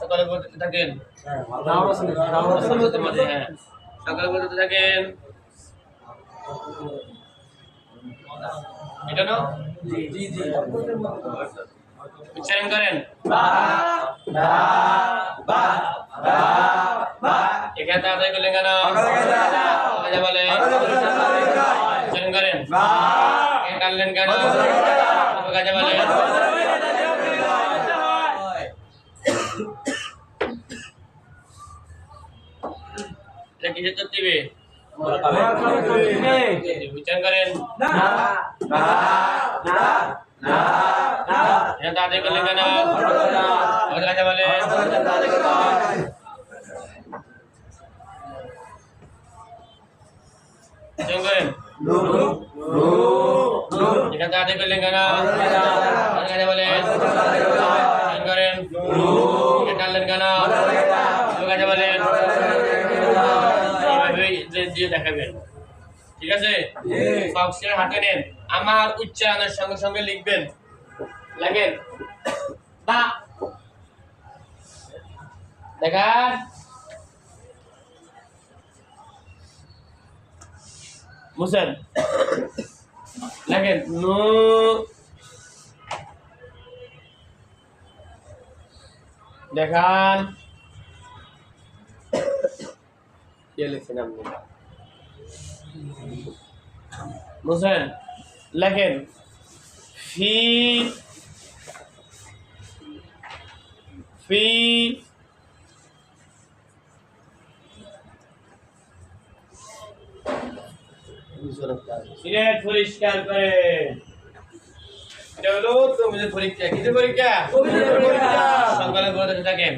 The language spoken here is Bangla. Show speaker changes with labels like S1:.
S1: সকালে বলতে থাকেন? সকালে বলতে থাকেন। উচ্চারণ করেন। করলেন কেন বলে উচ্চারণ করেন। কেন? এটা কিসের তথ্য দিবে উচ্চারণ করেন এখানে তাড়াতাড়ি করলেন কেন আমাদের কাছে বলে উচ্চারণ করেন এখানে তাড়াতাড়ি করলেন কেন আমাদের কাছে বলে উচ্চারণ করেন বলেন দিয়ে দেখাবেন। ঠিক আছে? বক্সের হাতে নেন। আমার উচ্চারণের সঙ্গে সঙ্গে লিখবেন। লাগেন? বা। দেখান। মুসেন লাগেন? নু দেখান কে লিখছেন আপনি বুঝলেন লেখেন ফি ফি সিলেট পরিষ্কার করে এটা হলো তোমাদের পরীক্ষা। কিসের
S2: পরীক্ষা?
S1: সকালে বলতে থাকেন।